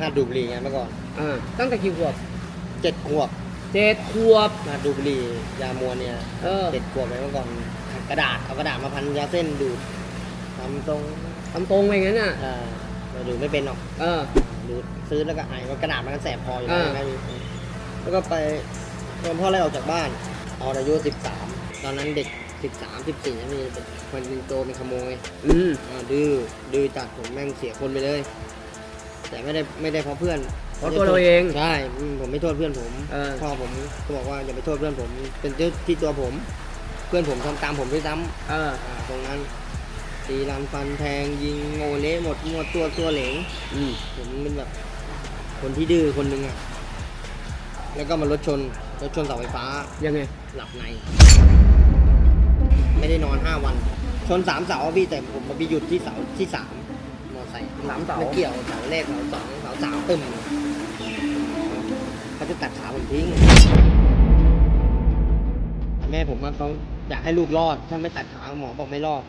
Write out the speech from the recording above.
หาดดูบุรีไงเมื่อก่อนอ่าตั้งแต่กี่ขวบเจ็ดขวบเจ็ดขวบหาดดูบุรียามัวเนี่ยเออ เจ็ดขวบไปเมื่อก่อนกระดาษเอากระดาษมาพันยาเส้นดูดทำตรงทำตรงไปอย่างนั้นน่ะ อ่าเราดูดไม่เป็นหรอกเออ ดูดซื้อแล้วก็ไอว่ากระดาษมันก็แสบคออยู่อ่าแล้วไงแล้วก็ไปโดนพ่อไล่ออกจากบ้านตอนอายุสิบสามตอนนั้นเด็กสิบสามสิบสี่นี่เป็นคนเป็นโจรเป็นขโมยอืมอ่าดื้อดื้อจัดผมแม่งเสียคนไปเลย แต่ไม่ได้ไม่ได้เพราะเพื่อนเพราะตัวเราเองใช่อืมผมไม่โทษเพื่อนผมเออ พ่อผมก็บอกว่าอย่าไปโทษเพื่อนผม เป็นที่ที่ตัวผม เพื่อนผมทำตามผมด้วยซ้ำ เออ อ่าตรงนั้นตีรันฟันแทงยิงโงเละหมดหมดตัวตัวเหลงอืมผมเป็นแบบ คนที่ดื้อคนหนึ่งอะแล้วก็มารถชนรถชนเสาไฟฟ้ายังไง หลับใน ไม่ได้นอนห้าวัน ชนสามเสาอะพี่แต่ผมมาไปหยุดที่เสาที่สามมอ ไซค์สามเสา ไม่เกี่ยวเสาแรกเสาสองเสาสามตึมเขาจะตัดขาผมทิ้ง แม่ผมว่าเขาอยากให้ลูกรอด ถ้าไม่ตัดขาหมอบอกไม่รอด